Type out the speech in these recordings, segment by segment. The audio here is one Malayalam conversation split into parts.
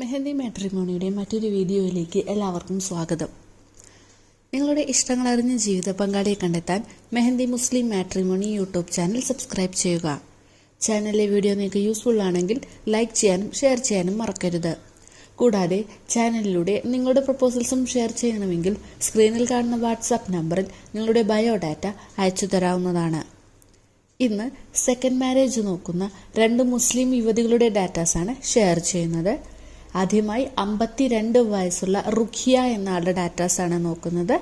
മെഹന്തി മാട്രിമോണിയുടെ മറ്റൊരു വീഡിയോയിലേക്ക് എല്ലാവർക്കും സ്വാഗതം. നിങ്ങളുടെ ഇഷ്ടങ്ങൾ അറിഞ്ഞ ജീവിത പങ്കാളിയെ കണ്ടെത്താൻ Mehandi Muslim matrimony YouTube channel subscribe ചെയ്യുക. ചാനലിലെ വീഡിയോ നിങ്ങൾക്ക് യൂസ്ഫുൾ ആണെങ്കിൽ ലൈക്ക് ചെയ്യാനും ഷെയർ ചെയ്യാനും മറക്കരുത്. കൂടാതെ ചാനലിലൂടെ നിങ്ങളുടെ പ്രപ്പോസൽസും ഷെയർ ചെയ്യണമെങ്കിൽ സ്ക്രീനിൽ കാണുന്ന വാട്സാപ്പ് നമ്പറിൽ നിങ്ങളുടെ ബയോഡാറ്റ അയച്ചു തരാവുന്നതാണ്. ഇന്ന് സെക്കൻഡ് മാരേജ് നോക്കുന്ന രണ്ട് മുസ്ലിം യുവതികളുടെ ഡാറ്റാസാണ് ഷെയർ ചെയ്യുന്നത്. ആദ്യമായി അമ്പത്തിരണ്ട് വയസ്സുള്ള റുഖിയ എന്ന ആളുടെ ആണ് നോക്കുന്നത്.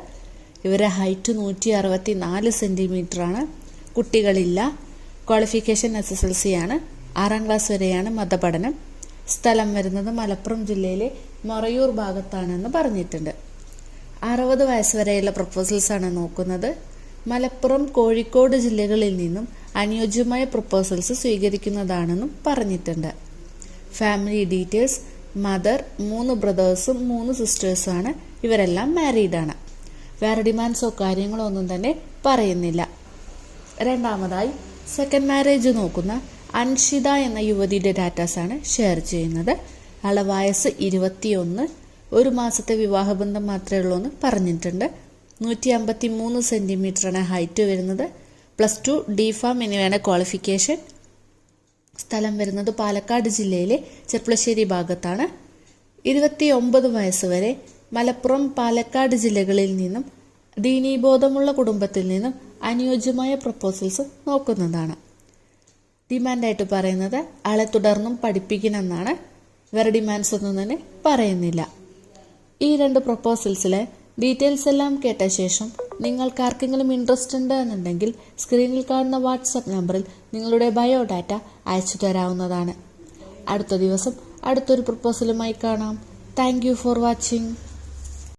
ഇവരെ ഹൈറ്റ് നൂറ്റി അറുപത്തി നാല് സെന്റിമീറ്റർ ആണ് കുട്ടികളില്ല. Qualification S S L C ആണ്. ആറാം ക്ലാസ് വരെയാണ് മതപഠനം. സ്ഥലം വരുന്നത് മലപ്പുറം ജില്ലയിലെ മൊറയൂർ ഭാഗത്താണെന്ന് പറഞ്ഞിട്ടുണ്ട്. അറുപത് വയസ്സ് വരെയുള്ള ആണ് നോക്കുന്നത്. മലപ്പുറം കോഴിക്കോട് ജില്ലകളിൽ നിന്നും അനുയോജ്യമായ പ്രപ്പോസൽസ് സ്വീകരിക്കുന്നതാണെന്നും പറഞ്ഞിട്ടുണ്ട്. ഫാമിലി ഡീറ്റെയിൽസ് മദർ മൂന്ന് ബ്രദേഴ്സും മൂന്ന് സിസ്റ്റേഴ്സും ആണ്. ഇവരെല്ലാം മാരീഡാണ് വേറെ ഡിമാൻഡ്സോ കാര്യങ്ങളോ ഒന്നും തന്നെ പറയുന്നില്ല. രണ്ടാമതായി സെക്കൻഡ് മാരേജ് നോക്കുന്ന അൻഷിത എന്ന യുവതിയുടെ ഡാറ്റാസാണ് ഷെയർ ചെയ്യുന്നത്. ആളെ വയസ്സ് ഇരുപത്തിയൊന്ന്. ഒരു മാസത്തെ വിവാഹബന്ധം മാത്രമേ ഉള്ളൂ എന്ന് പറഞ്ഞിട്ടുണ്ട്. നൂറ്റി അമ്പത്തി മൂന്ന് സെന്റിമീറ്ററാണ് ഹൈറ്റ് വരുന്നത്. പ്ലസ് ടു ഡി ഫാം എന്നിവയാണ് ക്വാളിഫിക്കേഷൻ സ്ഥലം വരുന്നത് പാലക്കാട് ജില്ലയിലെ ചെർപ്പുളശ്ശേരി ഭാഗത്താണ്. ഇരുപത്തി ഒമ്പത് വയസ്സ് വരെ മലപ്പുറം പാലക്കാട് ജില്ലകളിൽ നിന്നും ദീനീബോധമുള്ള കുടുംബത്തിൽ നിന്നും അനുയോജ്യമായ പ്രപ്പോസൽസ് നോക്കുന്നതാണ്. ഡിമാൻഡായിട്ട് പറയുന്നത് ആളെ തുടർന്നും പഠിപ്പിക്കണമെന്നാണ്. വേറെ ഡിമാൻഡ്സ് ഒന്നും തന്നെ പറയുന്നില്ല. ഈ രണ്ട് പ്രപ്പോസൽസിലെ ഡീറ്റെയിൽസ് എല്ലാം കേട്ട ശേഷം നിങ്ങൾക്ക് ആർക്കെങ്കിലും ഇൻട്രസ്റ്റ് ഉണ്ട് എന്നുണ്ടെങ്കിൽ സ്ക്രീനിൽ കാണുന്ന വാട്സപ്പ് നമ്പറിൽ നിങ്ങളുടെ ബയോഡാറ്റ അയച്ചു തരാവുന്നതാണ്. അടുത്ത ദിവസം അടുത്തൊരു പ്രപ്പോസലുമായി കാണാം. Thank for watching